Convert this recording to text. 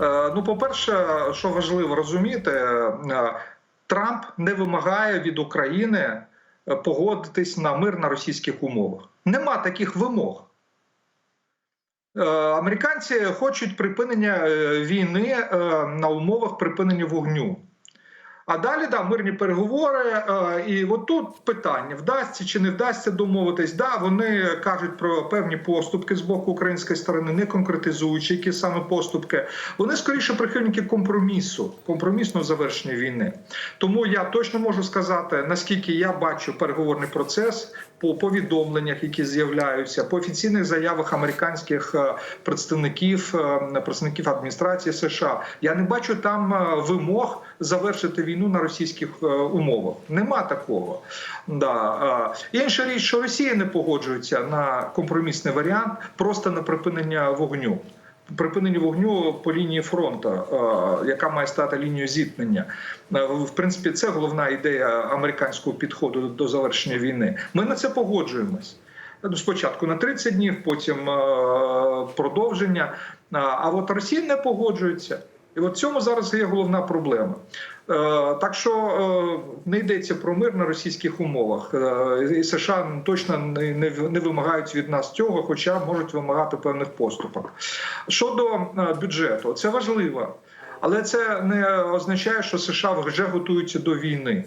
Е, Ну, по-перше, що важливо розуміти, е, Трамп не вимагає від України е, погодитись на мир на російських умовах. Нема таких вимог. Американці хочуть припинення війни на умовах припинення вогню. А далі да, мирні переговори, е, і от тут питання: вдасться чи не вдасться домовитись. Да, вони кажуть про певні поступки з боку української сторони, не конкретизуючи, які саме поступки. Вони скоріше прихильники компромісу, компромісного завершення війни. Тому я точно можу сказати, наскільки я бачу переговорний процес по повідомленнях, які з'являються, по офіційних заявах американських е, представників, е, представників адміністрації США. Я не бачу там е, вимог завершити війну на російських умовах. Нема такого. Да. Інша річ, що Росія не погоджується на компромісний варіант, просто на припинення вогню. Припинення вогню по лінії фронту, е, яка має стати лінією зіткнення. Е, В принципі, це головна ідея американського підходу до завершення війни. Ми на це погоджуємось. Ну, Спочатку на 30 днів, потім е, продовження. А- А от Росія не погоджується. І от в цьому зараз є головна проблема. Е, Так що е, не йдеться про мир на російських умовах. Е, І США точно не, вимагають від нас цього, хоча можуть вимагати певних поступок. Щодо бюджету, це важливо. Але це не означає, що США вже готуються до війни.